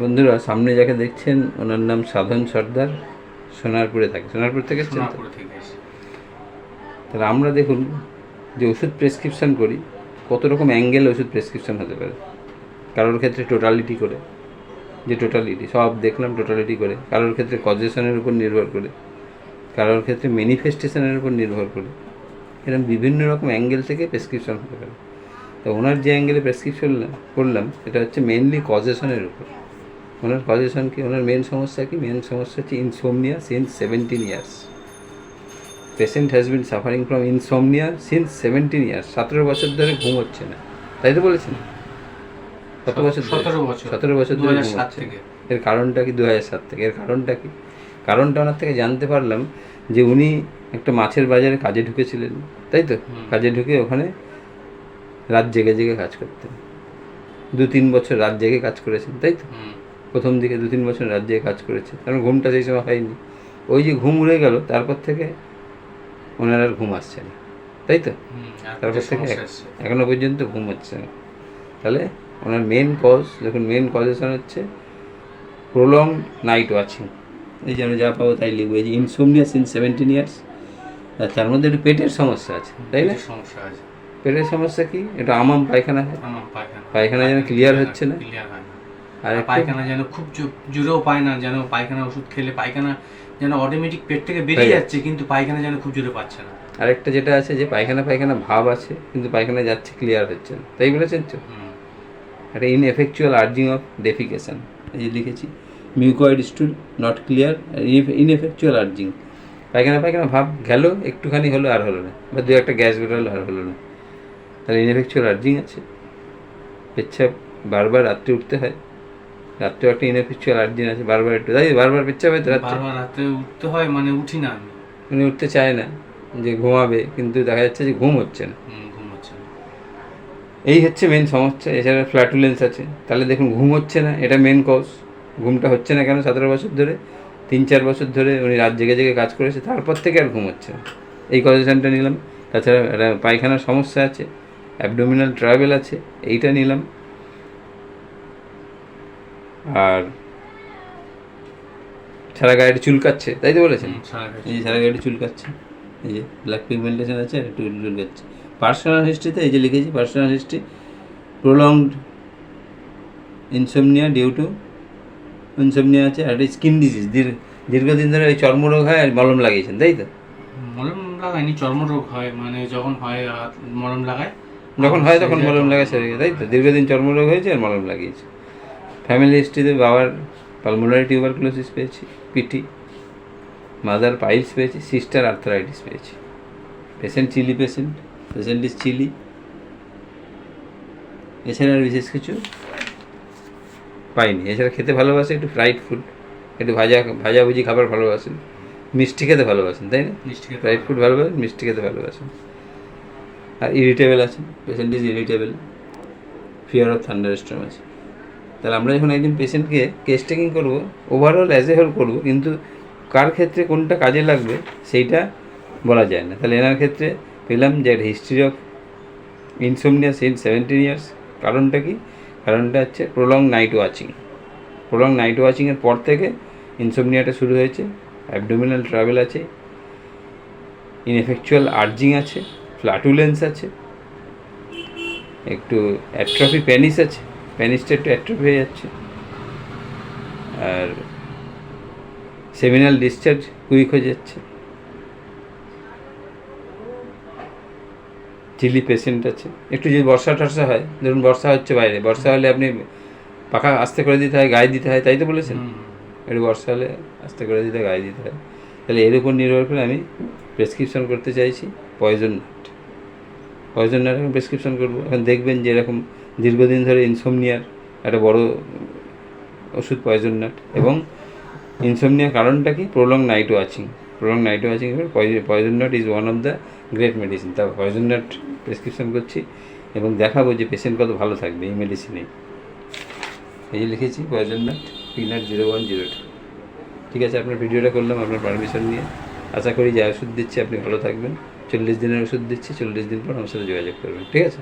বন্ধুরা সামনে যাকে দেখছেন ওনার নাম সাধন সর্দার সোনারপুরে থাকে। সোনারপুর থেকে তাহলে আমরা দেখুন যে ওষুধ প্রেসক্রিপশন করি কত রকম অ্যাঙ্গেল ওষুধ প্রেসক্রিপশন হতে পারে। কারোর ক্ষেত্রে টোটালিটি করে যে টোটালিটি সব দেখলাম টোটালিটি করে। কারোর ক্ষেত্রে কজেশনের উপর নির্ভর করে। কারোর ক্ষেত্রে ম্যানিফেস্টেশনের উপর নির্ভর করে। এরকম বিভিন্ন রকম অ্যাঙ্গেল থেকে প্রেসক্রিপশন হতে পারে। তো ওনার যে অ্যাঙ্গেলে প্রেসক্রিপশন করলাম সেটা হচ্ছে মেনলি কজেশনের উপর। ওনার কজেশন কি? ওনার মেন সমস্যা কি? মেন সমস্যা হচ্ছে insomnia since seventeen years patient has been suffering from insomnia since seventeen years সতেরো বছর ধরে ঘুম হচ্ছে না। তাই তো বলেছেন? কত বছর সতেরো বছর। সতেরো বছর ধরে ঘুম হচ্ছে থেকে। এর কারণটা কি? দু হাজার সাত থেকে। এর কারণটা কি? কারণটা ওনার থেকে জানতে পারলাম যে উনি একটা মাছের বাজারে কাজে ঢুকেছিলেন। তাই তো? কাজে ঢুকে ওখানে রাত জেগে জেগে কাজ করতেন। দু তিন বছর রাত জেগে কাজ করেছেন। তাই তো? প্রথম দিকে দু তিন বছর রাত জেগে কাজ করেছে। কারণ ঘুমটা সেই সময় হয়নি। ওই যে ঘুম উড়ে গেল তারপর থেকে ওনার আর ঘুম আসছে না। তাই তো? তারপর থেকে এখনও পর্যন্ত ঘুম হচ্ছে না। তাহলে ওনার মেন কজ দেখুন মেন কজেশন হচ্ছে প্রলং নাইট ওয়াচিং এই যে আমরা যা পাবো তাই লিখব। এই যে ইনসোমনিয়া সিন সেভেন্টিন ইয়ার্স আর তার মধ্যে একটু পেটের সমস্যা আছে তাই না? সমস্যা আছে। পেটের সমস্যা কি? এটা আমাম পায়খানা হয়। পায়খানা। পায়খানা যেন ক্লিয়ার হচ্ছে না। আর পায়খানা যেন খুব জোরেও পায় না যেন পায়খানা ওষুধ খেলে পায়খানা যেন অটোমেটিক পেট থেকে বেরিয়ে যাচ্ছে কিন্তু পায়খানা যেন খুব জোরে পাচ্ছে না। আরেকটা যেটা আছে যে পায়খানা পায়খানা ভাব আছে কিন্তু পায়খানা যাচ্ছে ক্লিয়ার হচ্ছে না। তাই বলেছেন তো? একটা ইনএফেকচুয়াল আর্জিং অফ ডেফিকেশন এই যে লিখেছি mucoid stool not clear ineffectual urging পায়খানা পায়খানা ভাব গেল একটুখানি হলো আর হলো না বা দু একটা গ্যাস বেরোলো আর হলো না। তাহলে ইনএফেকচুয়াল আর্জিং আছে। পেচ্ছাপ বারবার রাত্রে উঠতে হয়। রাত্রেও একটা ইনএফেকচুয়াল আর্জিং আছে বারবার একটু। তাই বারবার পেচ্ছাপ হয় তো রাত্রে। বারবার রাতে উঠতে হয় মানে উঠি না আমি। উনি উঠতে চায় না যে ঘুমাবে কিন্তু দেখা যাচ্ছে যে ঘুম হচ্ছে না। ঘুম হচ্ছে না। এই হচ্ছে মেন সমস্যা। এছাড়া ফ্ল্যাটুলেন্স আছে। তাহলে দেখুন ঘুম হচ্ছে না এটা মেন কজ ঘুমটা হচ্ছে না কেন সতেরো বছর ধরে? তিন চার বছর ধরে উনি রাত জেগে জেগে কাজ করেছে তারপর থেকে আর ঘুম হচ্ছে না। এই কজেশনটা নিলাম। তাছাড়া পায়খানার সমস্যা আছে অ্যাবডোমিনাল ট্রাভেল আছে এইটা নিলাম। আর সারা গাড়িটা চুলকাচ্ছে তাই তো বলেছেন? এই যে সারা গাড়ি চুলকাচ্ছে এই যে ব্ল্যাক পিগমেন্টেশন আছে আর একটু চুলকাচ্ছে। পার্সোনাল হিস্ট্রিতে এই যে লিখেছি personal history prolonged insomnia due to insomnia আছে আর স্কিন ডিজিজ দীর্ঘদিন ধরে ওই চর্মরোগ হয় আর মলম লাগিয়েছেন তাই তো? মলম লাগায়নি চর্মরোগ হয় মানে যখন হয় মলম লাগায় যখন হয় তখন মলম লাগায় সেরে তাই তো? দীর্ঘদিন চর্মরোগ হয়েছে আর মলম লাগিয়েছে। ফ্যামিলি হিস্ট্রিতে বাবার পালমোনারি টিউবারকুলোসিস পেয়েছি পিটি মাদার পাইলস পেয়েছি সিস্টার আর্থারাইটিস পেয়েছি। Patient chilly patient patient is chilly এছাড়া আর বিশেষ কিছু পাইনি। এছাড়া খেতে ভালোবাসে একটু ফ্রাইড ফুড একটু ভাজা ভাজাভুজি খাবার ভালোবাসেন। মিষ্টি খেতে ভালোবাসেন তাই না? মিষ্টি খেতে ফ্রাইড ফুড ভালোবাসেন মিষ্টি খেতে ভালোবাসেন। আর ইরিটেবল আছে patient is irritable fear of thunderstorm আছে। তাহলে আমরা যখন একজন পেশেন্টকে কেস টেকিং করব ওভারঅল অ্যাজ এ হোল করব, কিন্তু কার ক্ষেত্রে কোনটা কাজে লাগবে সেইটা বলা যায় না। তাহলে এনার ক্ষেত্রে পেলাম যে history of insomnia since seventeen years কারণটা কি? কারণটা হচ্ছে prolong night watching prolong night ওয়াচিংয়ের পর থেকে ইনসোমনিয়াটা শুরু হয়েছে অ্যাবডোমিনাল ট্রাভেল আছে ইনএফেকচুয়াল আর্জিং আছে ফ্লাটুলেন্স আছে, একটু অ্যাট্রফি প্যানিস আছে। প্যানিসটা একটু অ্যাট্রফি হয়ে যাচ্ছে। আর সেমিনাল ডিসচার্জ কুইক হয়ে যাচ্ছে। চিলি পেশেন্ট আছে। একটু যদি বর্ষা টর্ষা হয় ধরুন বর্ষা হচ্ছে বাইরে বর্ষা হলে আপনি পাখা আস্তে করে দিতে হয় গায়ে দিতে হয় তাই তো বলেছেন? একটু বর্ষা হলে আস্তে করে দিতে গায়ে দিতে হয়। তাহলে এর উপর নির্ভর করে আমি প্রেসক্রিপশন করতে চাইছি পয়জন নাট পয়জন নাট এখন প্রেসক্রিপশন করব। এখন দেখবেন যে এরকম দীর্ঘদিন ধরে ইনসোমনিয়ার একটা বড় ওষুধ পয়জন নাট এবং ইনসোমনিয়ার কারণটা কি? Prolong night watching prolong night watching poison nut is one of the great medicine তা পয়জন নাট প্রেসক্রিপশন করছি এবং দেখাবো যে পেশেন্ট কত ভালো থাকবে এই মেডিসিনে এই যে লিখেছি poison nut peanut zero one zero two ঠিক আছে, আপনার ভিডিওটা করলাম, আপনার পারমিশন নিয়ে। আশা করি যে ওষুধ দিচ্ছি, আপনি ভালো থাকবেন। চল্লিশ দিনের ওষুধ দিচ্ছি, চল্লিশ দিন পর আমার সাথে যোগাযোগ করবেন। ঠিক আছে?